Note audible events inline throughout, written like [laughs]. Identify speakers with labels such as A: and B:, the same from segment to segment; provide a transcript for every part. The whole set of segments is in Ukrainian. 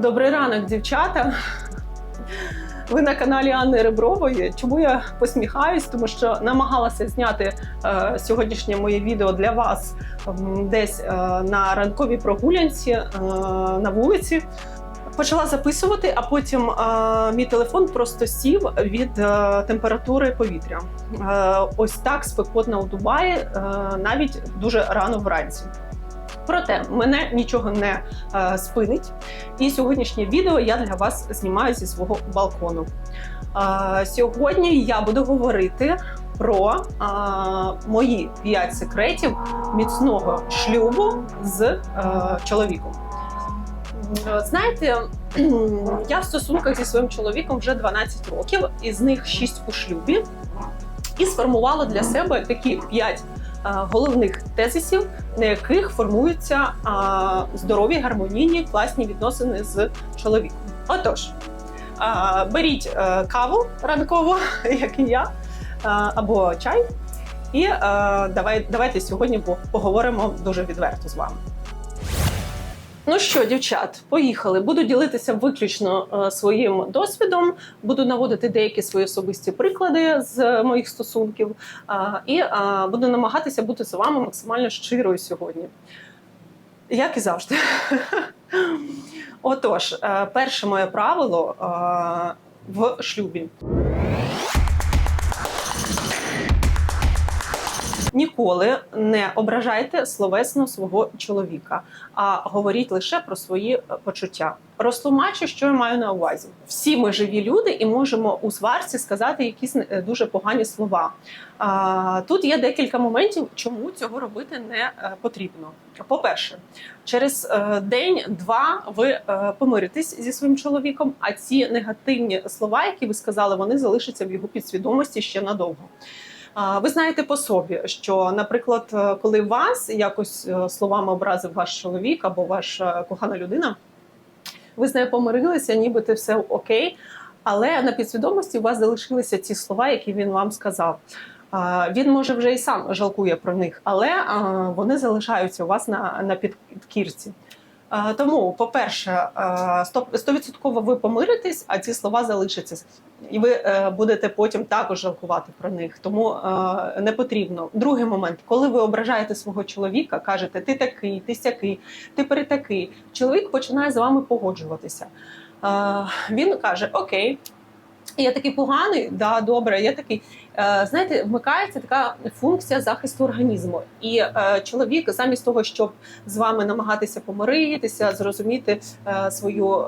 A: Добрий ранок, дівчата. Ви на каналі Анни Ребрової. Чому я посміхаюсь? Тому що намагалася зняти е, сьогоднішнє моє відео для вас десь е, на ранковій прогулянці е, на вулиці. Почала записувати, а потім е, мій телефон просто сів від е, температури повітря. Е, ось так спекотно у Дубаї, е, навіть дуже рано вранці. Проте мене нічого не е, спинить. І сьогоднішнє відео я для вас знімаю зі свого балкону. Е, сьогодні я буду говорити про е, мої 5 секретів міцного шлюбу з е, чоловіком. Е, Знаєте, я в стосунках зі своїм чоловіком вже 12 років, із них 6 у шлюбі, і сформувала для себе такі 5 головних тезисів, на яких формуються здорові, гармонійні, класні відносини з чоловіком. Отож, беріть е, каву ранкову, [laughs] як і я, або чай, і е, давай, давайте сьогодні поговоримо дуже відверто з вами. Ну що, дівчат, поїхали. Буду ділитися виключно е, своїм досвідом, буду наводити деякі свої особисті приклади з моїх стосунків, е, і е, буду намагатися бути з вами максимально щирою сьогодні. Як і завжди. [laughs] Отож, е, перше моє правило е, в шлюбі. Ніколи не ображайте словесно свого чоловіка, а говоріть лише про свої е, почуття. Розтлумачу, що я маю на увазі. Всі ми живі люди і можемо у сварці сказати якісь е, дуже погані слова. Тут є декілька моментів, чому цього робити не е, потрібно. По-перше, через день-два ви помиритесь зі своїм чоловіком, а ці негативні слова, які ви сказали, вони залишаться в його підсвідомості ще надовго. Ви знаєте по собі, що, наприклад, е, коли вас якось е, словами образив ваш чоловік або ваша кохана людина, ви з нею помирилися, нібито все окей, але на підсвідомості у вас залишилися ці слова, які він вам сказав. Він може вже і сам жалкує про них, але вони залишаються у вас на, на підкірці. Тому, по-перше, а, сто- стовідсотково ви помиритесь, а ці слова залишаться. І ви е, будете потім також жалкувати про них. Тому е, не потрібно. Другий момент, коли ви ображаєте свого чоловіка, кажете, ти такий, ти сякий, ти перетакий. Чоловік починає з вами погоджуватися. Е, він каже: Окей, я такий поганий, да, добре, я такий. Е, знаєте, вмикається така функція захисту організму. І е, чоловік, замість того, щоб з вами намагатися помиритися, зрозуміти е, свою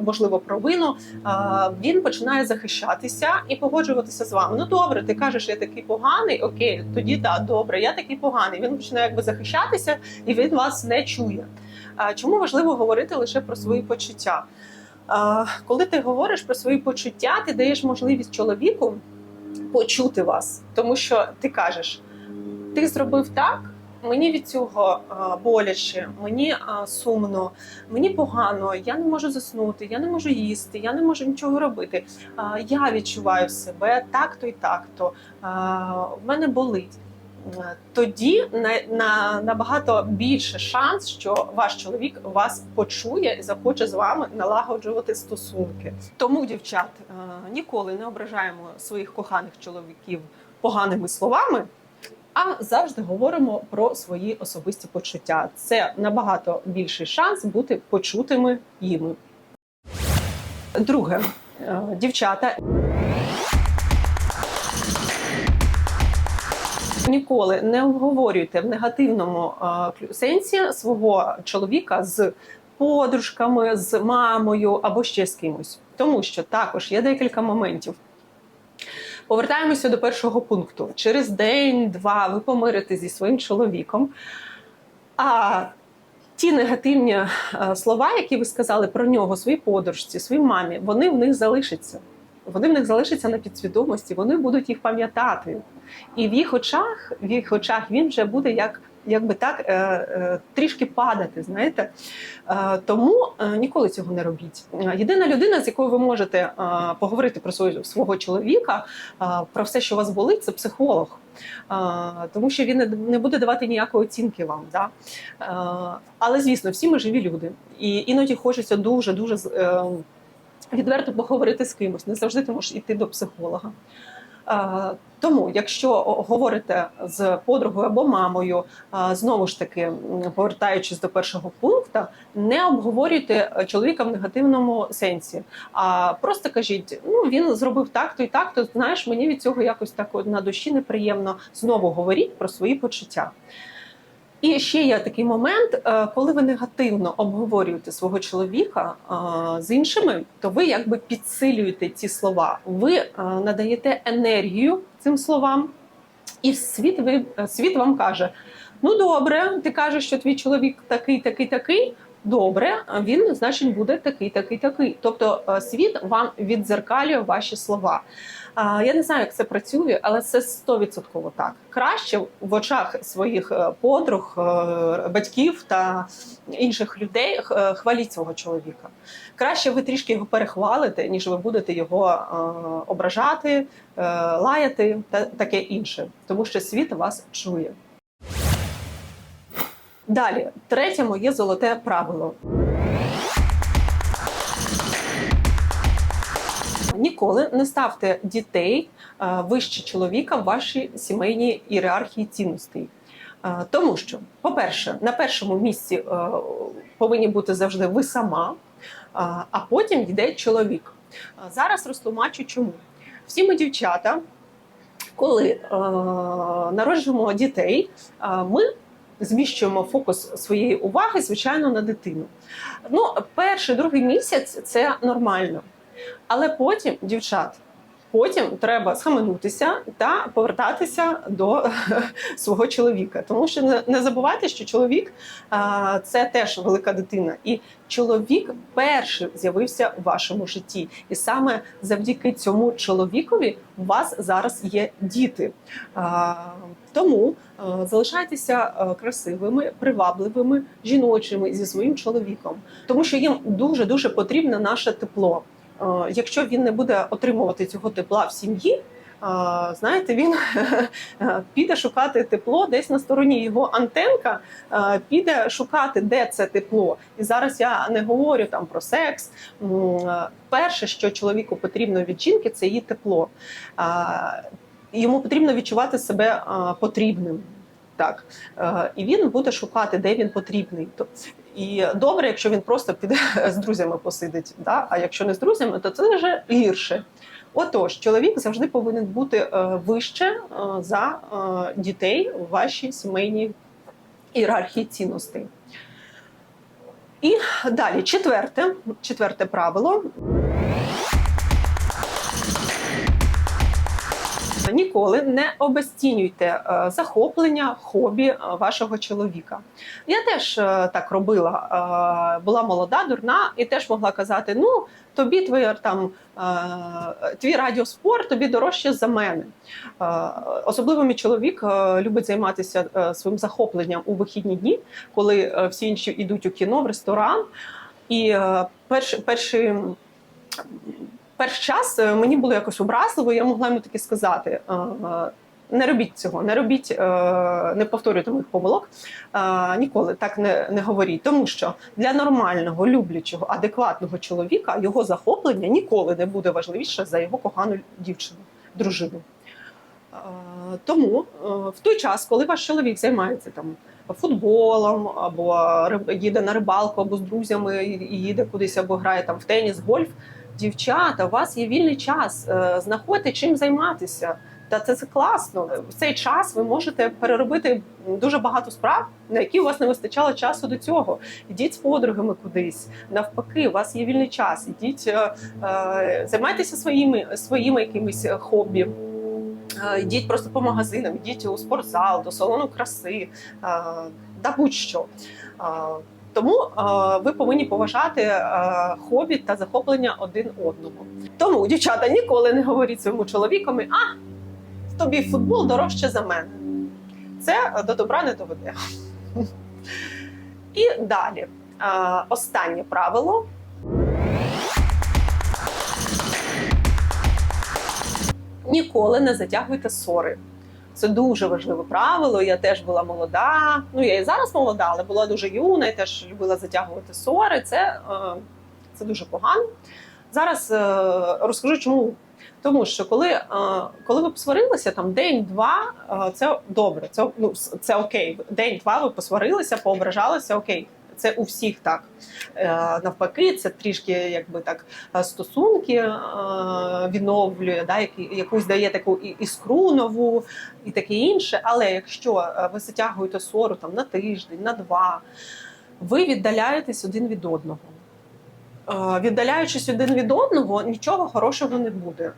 A: можливо провину, він починає захищатися і погоджуватися з вами. Ну добре, ти кажеш, я такий поганий. Окей, тоді так, добре, я такий поганий. Він починає якби захищатися, і він вас не чує. Чому важливо говорити лише про свої почуття? Коли ти говориш про свої почуття, ти даєш можливість чоловіку почути вас, тому що ти кажеш: ти зробив так. Мені від цього е, боляче, мені е, сумно, мені погано, я не можу заснути, я не можу їсти, я не можу нічого робити. Е, Я відчуваю себе так-то і так-то. В мене болить. Е, Тоді на, на набагато більше шанс, що ваш чоловік вас почує і захоче з вами налагоджувати стосунки. Тому, дівчат, е, ніколи не ображаємо своїх коханих чоловіків поганими словами. А завжди говоримо про свої особисті почуття. Це набагато більший шанс бути почутими їми. Друге, е, дівчата. Ніколи не обговорюйте в негативному сенсі свого чоловіка з подружками, з мамою або ще з кимось, тому що також є декілька моментів. Повертаємося до першого пункту. Через день-два ви помиритесь зі своїм чоловіком. А ті негативні слова, які ви сказали про нього, своїй подружці, своїй мамі, вони в них залишаться. Вони в них залишаться на підсвідомості, вони будуть їх пам'ятати. І в їх очах, в їх очах він вже буде як якби так е, е, трішки падати. Знаєте, Е, тому ніколи цього не робіть. Єдина людина, з якою ви можете поговорити про свого, чоловіка, про все, що вас болить, це психолог. Тому що він не- буде давати ніякої оцінки вам. Да? Але звісно, всі ми живі люди, і іноді хочеться дуже дуже відверто поговорити з кимось. Не завжди ти можеш йти до психолога. Тому, якщо говорите з подругою або мамою, знову ж таки, повертаючись до першого пункту, не обговорюйте е, чоловіка в негативному сенсі, а просто кажіть: ну він зробив так-то і так, то знаєш, мені від цього якось так на душі неприємно. Знову говоріть про свої почуття. І ще є такий момент, е, коли ви негативно обговорюєте свого чоловіка е, з іншими, то ви якби підсилюєте ці слова. Ви е, надаєте енергію цим словам, і світ ви світ вам каже: ну добре, ти кажеш, що твій чоловік такий, такий, такий. Добре, він значить буде такий, такий, такий. Тобто світ вам віддзеркалює ваші слова. А, Я не знаю, як це працює, але це 100% так. Краще в очах своїх е, подруг, е, батьків та інших людей е, хваліть свого чоловіка. Краще ви трішки його перехвалите, ніж ви будете його ображати, лаяти та таке інше, тому що світ вас чує. Далі, третє моє золоте правило. Ніколи не ставте дітей е, вище чоловіка в вашій сімейній ієрархії цінностей. Е, Тому що, по-перше, на першому місці е, повинні бути завжди ви сама, а потім йде чоловік. Зараз розтлумачу, чому. Всі ми дівчата, коли народжуємо дітей, ми зміщуємо фокус своєї уваги, звичайно, на дитину. Ну, перший другий місяць це нормально. Але потім, дівчат, потім треба схаменутися та повертатися до [laughs] свого чоловіка. Тому що не, забувайте, що чоловік це теж велика дитина, і чоловік перший з'явився в вашому житті. І саме завдяки цьому чоловікові у вас зараз є діти. Тому залишайтеся красивими, привабливими, жіночими зі своїм чоловіком, тому що їм дуже дуже потрібне наше тепло. Е, Якщо він не буде отримувати цього тепла в сім'ї, е, знаєте, він [laughs] е, піде шукати тепло десь на стороні. Його антенка піде шукати, де це тепло. І зараз я не говорю там про секс. Перше, що чоловіку потрібно від жінки, це її тепло. Йому потрібно відчувати себе потрібним. Так, і він буде шукати, де він потрібний. І добре, якщо він просто піде [laughs] з друзями посидить. Да? А якщо не з друзями, то це вже гірше. Отож, чоловік завжди повинен бути е, вище е, за е, дітей у вашій сімейній ієрархії цінностей. І далі, четверте, четверте правило. Ніколи не обесцінюйте е, захоплення, хобі е, вашого чоловіка. Я теж е, так робила. Була молода, дурна, і теж могла казати: ну, тобі твоє там твій радіоспорт тобі дорожче за мене. Особливо мій чоловік любить займатися своїм захопленням у вихідні дні, коли всі інші йдуть у кіно, в ресторан. І е, перший перший. Час е, мені було якось образливо, я могла йому таки сказати: не робіть цього, не робіть, е, не повторюйте моїх помилок. Ніколи так не, не говоріть. Тому що для нормального, люблячого, адекватного чоловіка його захоплення ніколи не буде важливіше за його кохану дівчину, дружину. Тому е, в той час, коли ваш чоловік займається там футболом, або їде на рибалку, або з друзями і їде кудись, або грає там в теніс, гольф. Дівчата, у вас є вільний час, е, знаходьте чим займатися. Та це, це класно. В цей час ви можете переробити дуже багато справ, на які у вас не вистачало часу до цього. Ідіть з подругами кудись. Навпаки, у вас є вільний час. Ідіть, е, е, займайтеся своїми своїми якимись хобі. Е, Йдіть просто по магазинам, йдіть у спортзал, до салону краси, е, да будь-що. Тому е, ви повинні поважати е, хобі та захоплення один одного. Тому, дівчата, ніколи не говоріть своєму чоловікові, а тобі футбол дорожче за мене. це до добра не доведе. І далі. Е, Останнє правило. Ніколи не затягуйте ссори. Це дуже важливе правило. Я теж була молода. Ну я і зараз молода, але була дуже юна і теж любила затягувати ссори. Це, е, це дуже погано. Зараз е, розкажу, чому. Тому що коли, е, коли ви посварилися там день-два, це добре, це ну це окей. День-два ви посварилися, поображалися, окей. Це у всіх так. Е, навпаки, це трішки якби так е, стосунки е, відновлює, да, якусь дає таку іскру нову і таке інше. Але якщо ви затягуєте ссору там на тиждень, на два, ви віддаляєтесь один від одного. Віддаляючись один від одного, нічого хорошого не буде.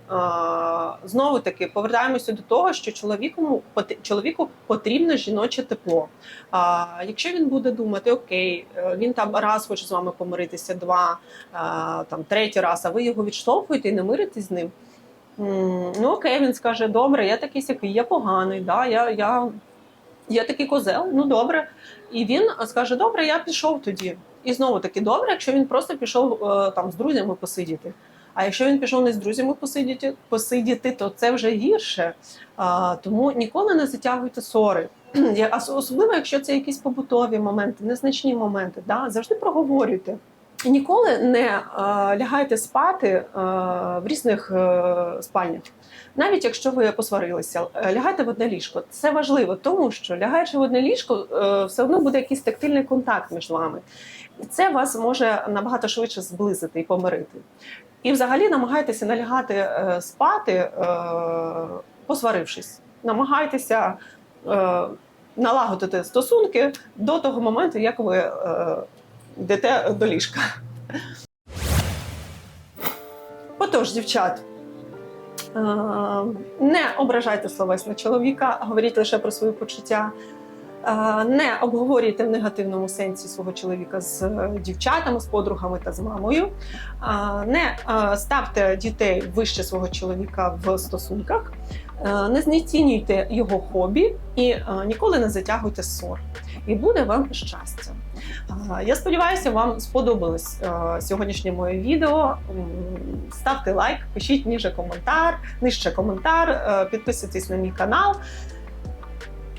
A: Знову таки повертаємося до того, що чоловіку, чоловіку потрібно жіноче тепло. Якщо він буде думати, окей, е, він там раз хоче з вами помиритися, два, там третій раз, а ви його відштовхуєте і не миритесь з ним. Ну окей, він скаже: добре, я такий сякий, я поганий, да, я, я, я такий козел, ну добре. І він скаже: Добре, я пішов тоді. І знову таки добре, якщо він просто пішов е, там з друзями посидіти. А якщо він пішов не з друзями посидіти, посидіти, то це вже гірше. А, тому ніколи не затягуйте ссори. [clears throat] Особливо, якщо це якісь побутові моменти, незначні моменти, да? завжди проговорюйте. І ніколи не е, лягайте спати е, в різних е, спальнях. Навіть якщо ви посварилися, лягайте в одне ліжко. Це важливо, тому що лягаючи в одне ліжко, е, все одно буде якийсь тактильний контакт між вами. І це вас може набагато швидше зблизити і помирити. І взагалі намагайтеся не лягати е, спати, е, посварившись. Намагайтеся е, налагодити стосунки до того моменту, як ви йдете до ліжка. Отож, дівчат, не ображайте словесно чоловіка, говоріть лише про свої почуття. Не обговорюйте в негативному сенсі свого чоловіка з е, дівчатами, з подругами та з мамою. Не ставте дітей вище свого чоловіка в стосунках, Е, не знецінюйте його хобі і е, ніколи не затягуйте ссор. І буде вам щастя. Я сподіваюся, вам сподобалось сьогоднішнє моє відео. Ставте лайк, пишіть ніже коментар, нижче коментар, підписуйтесь на мій канал.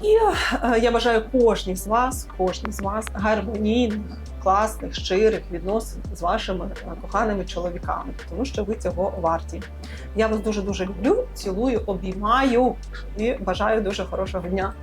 A: І е, я бажаю кожній з вас, кожній з вас гармонійних, класних, щирих відносин з вашими е, коханими чоловіками, тому що ви цього варті. Я вас дуже дуже люблю, цілую, обіймаю і бажаю дуже хорошого дня.